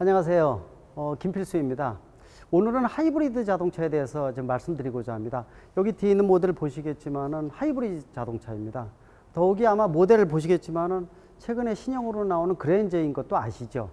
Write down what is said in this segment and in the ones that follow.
안녕하세요. 어, 김필수입니다. 오늘은 하이브리드 자동차에 대해서 좀 말씀드리고자 합니다. 여기 뒤에 있는 모델을 보시겠지만은 하이브리드 자동차입니다. 더욱이 아마 모델을 보시겠지만은 최근에 신형으로 나오는 그랜저인 것도 아시죠?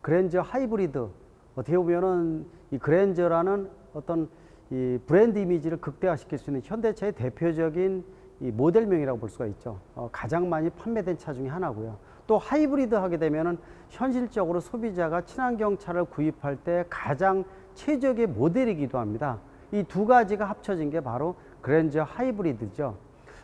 그랜저 하이브리드 어떻게 보면은 이 그랜저라는 어떤 이 브랜드 이미지를 극대화시킬 수 있는 현대차의 대표적인 이 모델명이라고 볼 수가 있죠. 어, 가장 많이 판매된 차 중에 하나고요. 또 하이브리드 하게 되면은 현실적으로 소비자가 친환경 차를 구입할 때 가장 최적의 모델이기도 합니다. 이 두 가지가 합쳐진 게 바로 그랜저 하이브리드죠.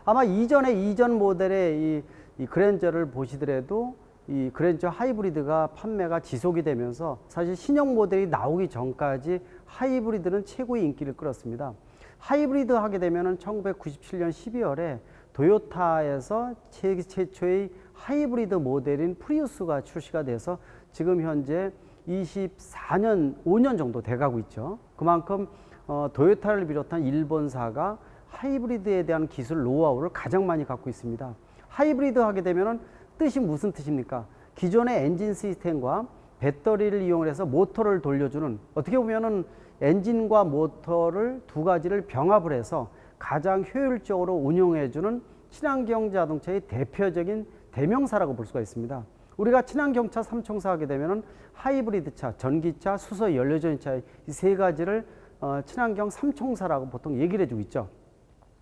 아마 이전에 이전 모델의 이, 이 그랜저를 보시더라도 이 그랜저 하이브리드가 판매가 지속이 되면서 사실 신형 모델이 나오기 전까지 하이브리드는 최고의 인기를 끌었습니다. 하이브리드 하게 되면은 1997년 12월에 도요타에서 최초의 하이브리드 모델인 프리우스가 출시가 돼서 지금 현재 24년, 5년 정도 돼가고 있죠. 그만큼 어, 도요타를 비롯한 일본사가 하이브리드에 대한 기술 노하우를 가장 많이 갖고 있습니다. 하이브리드 하게 되면은 뜻이 무슨 뜻입니까? 기존의 엔진 시스템과 배터리를 이용해서 모터를 돌려주는 어떻게 보면은 엔진과 모터를 두 가지를 병합을 해서 가장 효율적으로 운용해주는 친환경 자동차의 대표적인 대명사라고 볼 수가 있습니다. 우리가 친환경차 삼총사 하게 되면은 하이브리드차, 전기차, 수소 연료전차 이 세 가지를 어, 친환경 삼총사라고 보통 얘기를 해주고 있죠.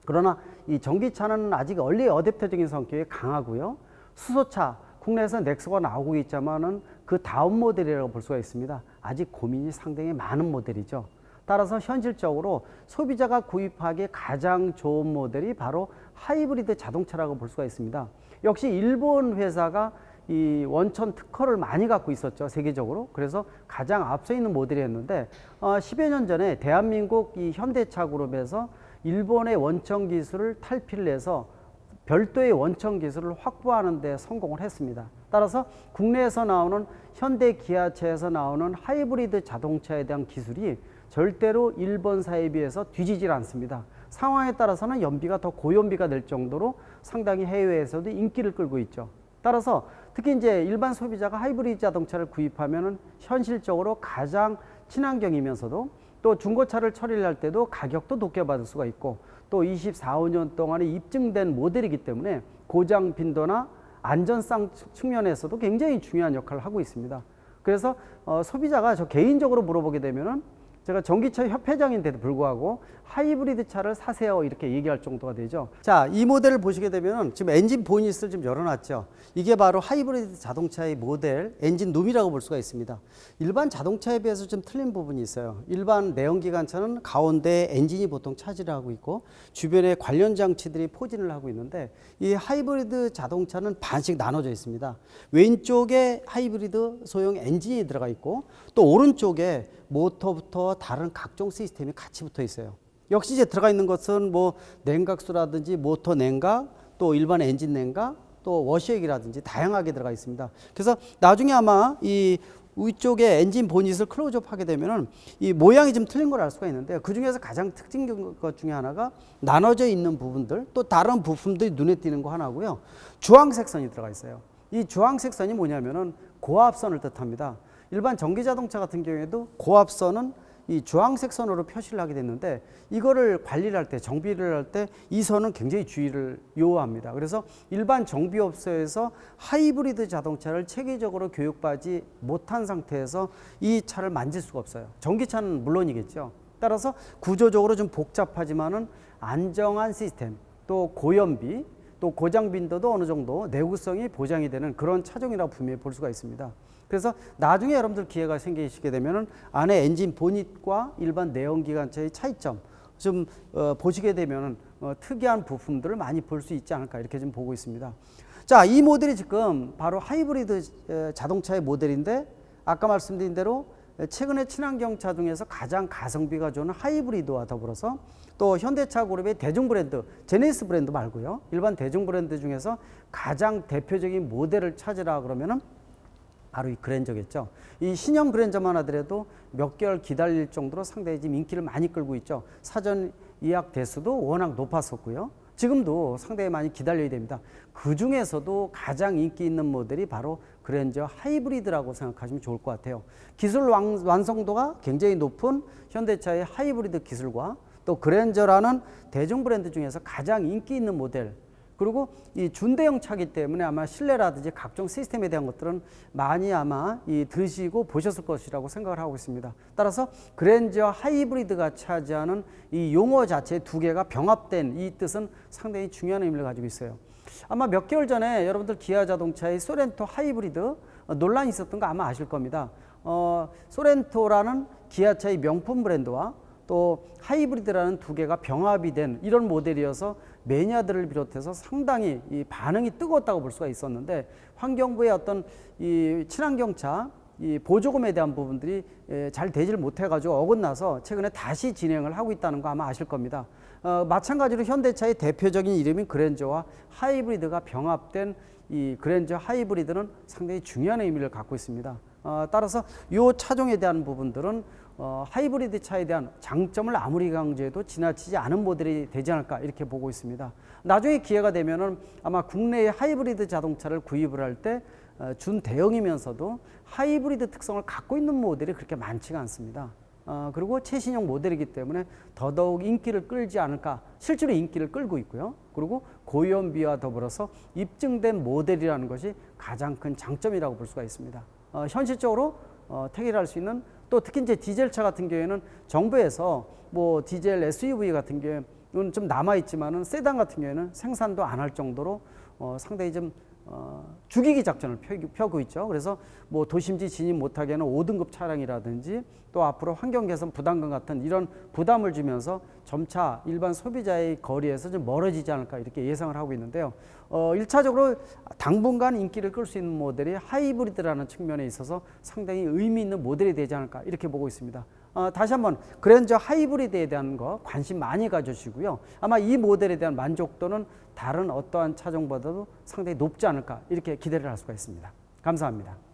그러나 이 전기차는 아직 얼리 어댑터적인 성격이 강하고요. 수소차 국내에서 넥소가 나오고 있지만은 그 다음 모델이라고 볼 수가 있습니다. 아직 고민이 상당히 많은 모델이죠. 따라서 현실적으로 소비자가 구입하기에 가장 좋은 모델이 바로 하이브리드 자동차라고 볼 수가 있습니다. 역시 일본 회사가 이 원천 특허를 많이 갖고 있었죠 세계적으로 그래서 가장 앞서 있는 모델이었는데 어, 10여 년 전에 대한민국 이 현대차 그룹에서 일본의 원천 기술을 탈피를 해서 별도의 원천 기술을 확보하는 데 성공을 했습니다. 따라서 국내에서 나오는 현대 기아차에서 나오는 하이브리드 자동차에 대한 기술이 절대로 일본 사에 비해서 뒤지질 않습니다. 상황에 따라서는 연비가 더 고연비가 될 정도로 상당히 해외에서도 인기를 끌고 있죠. 따라서 특히 이제 일반 소비자가 하이브리드 자동차를 구입하면은 현실적으로 가장 친환경이면서도 또 중고차를 처리를 할 때도 가격도 높게 받을 수가 있고 또 24, 5년 동안에 입증된 모델이기 때문에 고장 빈도나 안전성 측면에서도 굉장히 중요한 역할을 하고 있습니다. 그래서 어, 소비자가 저 개인적으로 물어보게 되면은 제가 전기차 협회장인데도 불구하고 하이브리드 차를 사세요 이렇게 얘기할 정도가 되죠. 자, 이 모델을 보시게 되면 지금 엔진 보닛을 좀 열어놨죠. 이게 바로 하이브리드 자동차의 모델 엔진 룸이라고 볼 수가 있습니다. 일반 자동차에 비해서 좀 틀린 부분이 있어요. 일반 내연기관차는 가운데 엔진이 보통 차지를 하고 있고 주변에 관련 장치들이 포진을 하고 있는데 이 하이브리드 자동차는 반씩 나눠져 있습니다. 왼쪽에 하이브리드 소형 엔진이 들어가 있고 또 오른쪽에 모터부터 다른 각종 시스템이 같이 붙어 있어요. 역시 이제 들어가 있는 것은 뭐 냉각수라든지 모터 냉각, 또 일반 엔진 냉각, 또 워시액이라든지 다양하게 들어가 있습니다. 그래서 나중에 아마 이 위쪽에 엔진 보닛을 클로즈업 하게 되면은 이 모양이 좀 틀린 걸 알 수가 있는데 그 중에서 가장 특징적인 것 중에 하나가 나눠져 있는 부분들 또 다른 부품들이 눈에 띄는 거 하나고요. 주황색 선이 들어가 있어요. 이 주황색 선이 뭐냐면은 고압선을 뜻합니다. 일반 전기 자동차 같은 경우에도 고압선은 이 주황색 선으로 표시를 하게 됐는데 이거를 관리를 할 때 정비를 할 때 이 선은 굉장히 주의를 요합니다. 그래서 일반 정비업소에서 하이브리드 자동차를 체계적으로 교육받지 못한 상태에서 이 차를 만질 수가 없어요. 전기차는 물론이겠죠. 따라서 구조적으로 좀 복잡하지만은 안정한 시스템 또 고연비 또 고장 빈도도 어느 정도 내구성이 보장이 되는 그런 차종이라고 분명히 볼 수가 있습니다. 그래서 나중에 여러분들 기회가 생기시게 되면은 안에 엔진 보닛과 일반 내연기관차의 차이점 좀 어, 보시게 되면은 어, 특이한 부품들을 많이 볼 수 있지 않을까 이렇게 좀 보고 있습니다. 자, 이 모델이 지금 바로 하이브리드 에, 자동차의 모델인데 아까 말씀드린 대로 최근에 친환경차 중에서 가장 가성비가 좋은 하이브리드와 더불어서 또 현대차 그룹의 대중 브랜드 제네시스 브랜드 말고요 일반 대중 브랜드 중에서 가장 대표적인 모델을 찾으라 그러면은 바로 이 그랜저겠죠. 이 신형 그랜저만 하더라도 몇 개월 기다릴 정도로 상당히 지금 인기를 많이 끌고 있죠. 사전 예약 대수도 워낙 높았었고요. 지금도 상당히 많이 기다려야 됩니다. 그 중에서도 가장 인기 있는 모델이 바로 그랜저 하이브리드라고 생각하시면 좋을 것 같아요. 기술 완, 완성도가 굉장히 높은 현대차의 하이브리드 기술과 또 그랜저라는 대중 브랜드 중에서 가장 인기 있는 모델 그리고 이 준대형 차기 때문에 아마 실내라든지 각종 시스템에 대한 것들은 많이 아마 이 들으시고 보셨을 것이라고 생각을 하고 있습니다. 따라서 그랜저 하이브리드가 차지하는 이 용어 자체 두 개가 병합된 이 뜻은 상당히 중요한 의미를 가지고 있어요. 아마 몇 개월 전에 여러분들 기아 자동차의 소렌토 하이브리드 어, 논란이 있었던 거 아마 아실 겁니다. 어, 소렌토라는 기아차의 명품 브랜드와 또 하이브리드라는 두 개가 병합이 된 이런 모델이어서 매니아들을 비롯해서 상당히 이 반응이 뜨거웠다고 볼 수가 있었는데 환경부의 어떤 이 친환경차 이 보조금에 대한 부분들이 예, 잘 되질 못해가지고 어긋나서 최근에 다시 진행을 하고 있다는 거 아마 아실 겁니다. 어, 마찬가지로 현대차의 대표적인 이름인 그랜저와 하이브리드가 병합된 이 그랜저 하이브리드는 상당히 중요한 의미를 갖고 있습니다. 어, 따라서 이 차종에 대한 부분들은 어, 하이브리드 차에 대한 장점을 아무리 강조해도 지나치지 않은 모델이 되지 않을까 이렇게 보고 있습니다. 나중에 기회가 되면은 아마 국내의 하이브리드 자동차를 구입을 할때 어, 준대형이면서도 하이브리드 특성을 갖고 있는 모델이 그렇게 많지가 않습니다. 어, 그리고 최신형 모델이기 때문에 더더욱 인기를 끌지 않을까 실제로 인기를 끌고 있고요. 그리고 고연비와 더불어서 입증된 모델이라는 것이 가장 큰 장점이라고 볼 수가 있습니다. 어, 현실적으로 어, 택일할 수 있는 또 특히 이제 디젤차 같은 경우에는 정부에서 뭐 디젤 SUV 같은 경우는 좀 남아 있지만은 세단 같은 경우에는 생산도 안 할 정도로 어, 상당히 좀 어, 죽이기 작전을 펴- 펴고 있죠. 그래서 뭐 도심지 진입 못하게 하는 5등급 차량이라든지 또 앞으로 환경 개선 부담금 같은 이런 부담을 주면서 점차 일반 소비자의 거리에서 좀 멀어지지 않을까 이렇게 예상을 하고 있는데요. 어, 1차적으로 당분간 인기를 끌 수 있는 모델이 하이브리드라는 측면에 있어서 상당히 의미 있는 모델이 되지 않을까 이렇게 보고 있습니다. 어, 다시 한번 그랜저 하이브리드에 대한 거 관심 많이 가져주시고요. 아마 이 모델에 대한 만족도는 다른 어떠한 차종보다도 상당히 높지 않을까 이렇게 기대를 할 수가 있습니다. 감사합니다.